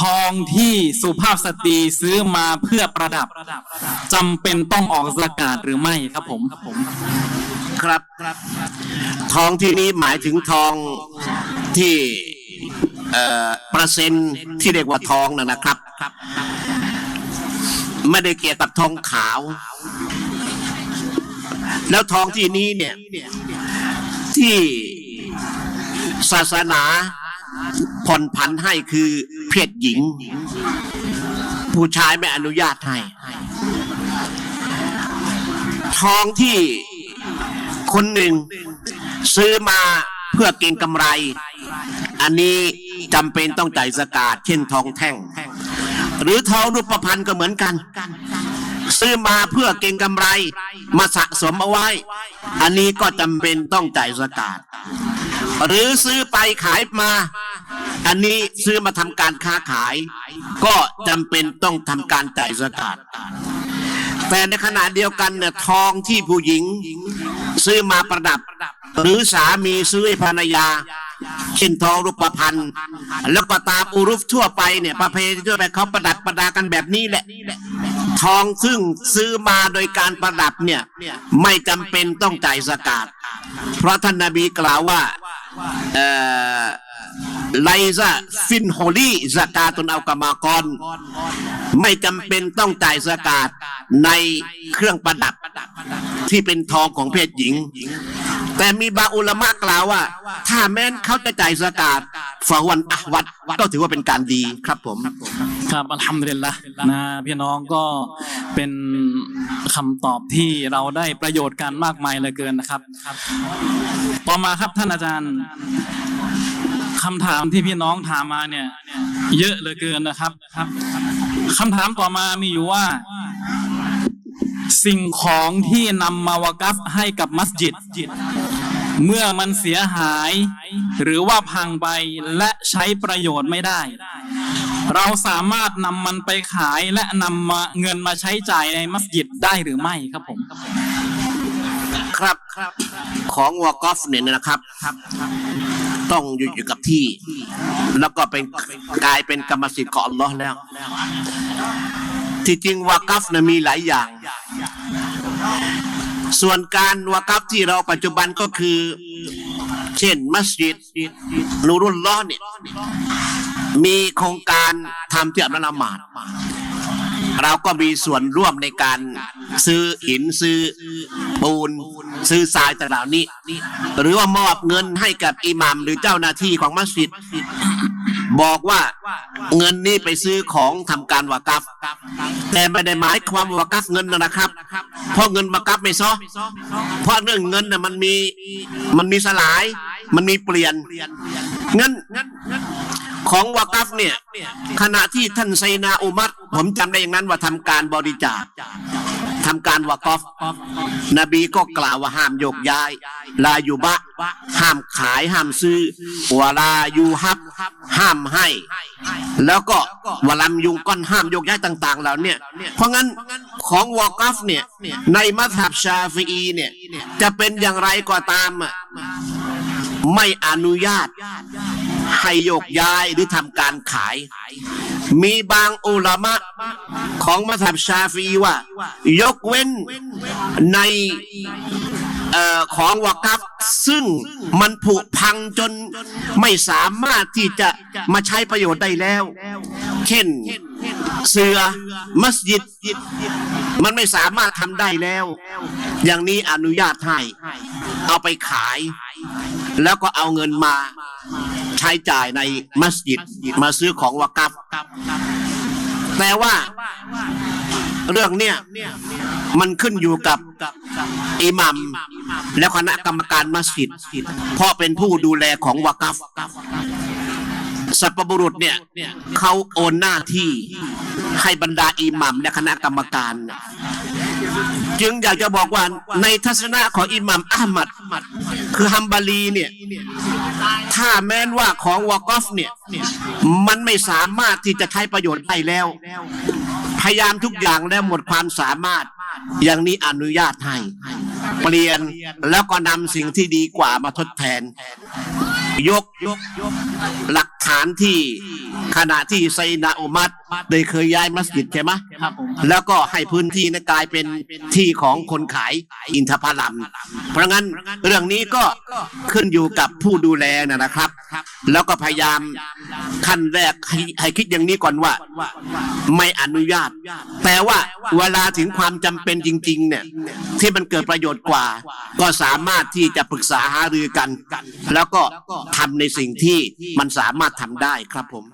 ทองที่สุภาพสตรีซื้อมาเพื่อประดับจำเป็นต้องออกสกาดหรือไม่ครับผมครับ ทองที่นี้หมายถึงทองที่เอ่อเปอร์เซ็นต์ที่เรียกว่าทองนะนะครับ ไม่ได้เกี่ยวกับทองขาว แล้วทองที่นี้เนี่ยที่ศาสนา ผ่อนผันให้คือเพศหญิง ผู้ชายไม่อนุญาตให้ทองที่คนหนึ่งซื้อมาเพื่อเก็งกำไร อันนี้จำเป็นต้องจ่ายสกาดเช่นทองแท่ง หรือทองรูปพรรณก็เหมือนกัน ซื้อมาเพื่อเก็งกำไร มาสะสมเอาไว้ อันนี้ก็จำเป็นต้องจ่ายสกาด หรือซื้อไปขายมา อันนี้ซื้อมาทำการค้าขาย ก็จำเป็นต้องทำการจ่ายสกาดแต่ในขณะเดียวกันเนี่ยทองที่ผู้หญิง ซื้อมาประดับ หรือสามีซื้อให้ภรรยาเช่นทองรูปพรรณแล้วก็ตามอุรุฟทั่วไปเนี่ยประเพณีทั่วไปเขาประดับประดากันแบบนี้แหละ ทองซึ่งซื้อมาโดยการประดับเนี่ยไม่จำเป็นต้องจ่ายสกาดเพราะท่านนาบีกล่าวว่า ไลซะฟินโฮลีสกาตุนเอากามากร ไม่จำเป็นต้องจ่ายสกาดในเครื่องประดับ ที่เป็นทองของเพศหญิง แต่มีบาอุลมะกล่าวว่า ถ้าแม้นเขาจะจ่ายสกาดฝาวันอวัดก็ถือว่าเป็นการดีครับผม ครับอัลฮัมดุลิลละนะพี่น้องก็เป็นคำตอบที่เราได้ประโยชน์กันมากมายเหลือเกินนะครับ ต่อมาครับท่านอาจารย์คำถามที่พี่น้องถามมาเนี่ย เยอะเหลือเกินนะครับครับคำถามต่อมามีอยู่ว่า สิ่งของที่นำมาวากัฟให้กับมัสยิด เมื่อมันเสียหาย หรือว่าพังไปและใช้ประโยชน์ไม่ได้ เราสามารถนำมันไปขายและนำมาเงินมาใช้จ่ายในมัสยิดได้หรือไม่ครับผมครับของวอกอฟเนี่ยนะครับ ต้องอยู่อยู่กับที่ แล้วก็เป็นกลายเป็นกรรมสิทธิ์ของอัลลอฮ์แล้ว ที่จริงวากัฟนะมีหลายอย่าง ส่วนการวากัฟที่เราปัจจุบันก็คือ เช่น มัสยิดนูรุลลอเนี่ยมีโครงการทำที่อับละหมาดเราก็มีส่วนร่วมในการซื้อหินซื้อปูน ซื้อทรายต่างๆนี้ หรือว่ามอบเงินให้กับอิหมัมหรือเจ้าหน้าที่ของมัสยิด บอกว่าเงินนี้ไปซื้อของทำการวากัฟแต่ไม่ได้หมายความวากัฟเงินนะครับ เพราะเงินวากัฟไม่ซ้อเพราะเรื่องเงินน่ะมันมีมันมีสลาย มันมีเปลี่ยนเงินของวากัฟเนี่ยขณะที่ท่านไซนาอุมัตผมจำได้อย่างนั้นว่าทำการบริจาค ทำการวากอฟ นบีก็กล่าวว่าห้ามโยกย้าย ลาอยู่บะ ห้ามขายห้ามซื้อวลายูฮับ ห้ามให้ แล้วก็วลัมยุงก้อนห้ามโยกย้ายต่าง ๆ เหล่านี่ยเพราะงั้นของวากอฟเนี่ยในมัธยับชาฟีอีเนี่ยจะเป็นอย่างไรก็ตามอะไม่อนุญาตให้โยกย้ายหรือทำการขาย มีบางอุลามะของมัธยับชาฟีว่า ยกเว้นในอของวากัฟซึ่งมันผุพังจนไม่สามารถที่จะมาใช้ประโยชน์ได้แล้ว เช่นเสือมัสยิด มันไม่สามารถทำได้แล้ว อย่างนี้อนุญาตให้เอาไปขาย แล้วก็เอาเงินมาใช้จ่ายในมัสยิดมาซื้อของวากัฟ แต่ว่าเรื่องเนี้ยมันขึ้นอยู่กับอิหมัมและคณะกรรมการมัสยิด เพราะเป็นผู้ดูแลของวากัฟสัพบุรุษเนี่ยเขาโอนหน้าที่ ให้บรรดาอิหมัมและคณะกรรมการ จึงอยากจะบอกว่าในทัศนะของอิหมัมอามัดคือฮัมบารีเนี่ยถ้าแม้นว่าของวากอฟเนี่ยมันไม่สามารถที่จะใช้ประโยชน์ได้แล้ว พยายามทุกอย่างแล้วหมดความสามารถอย่างนี้อนุญาตให้เปลี่ยนแล้วก็นำสิ่งที่ดีกว่ามาทดแทน ยกหลักฐานที่ขณะที่ไซนาอุมัดได้เคยย้ายมัสยิดใช่ไหมครับผมแล้วก็ให้พื้นที่นั้นกลายเป็นที่ของคนขายอินทผลัม เพราะงั้นเรื่องนี้ก็ขึ้นอยู่กับผู้ดูแลนะนะครับ แล้วก็พยายาม ขั้นแรกให้ให้คิดอย่างนี้ก่อนว่า ไม่อนุญาตแต่ว่าเวลาถึงความจำเป็นจริง ๆ เนี่ย ที่มันเกิดประโยชน์กว่า ก็สามารถที่จะปรึกษาหารือกัน แล้วก็ทำในสิ่งที่มันสามารถทำได้ครับผม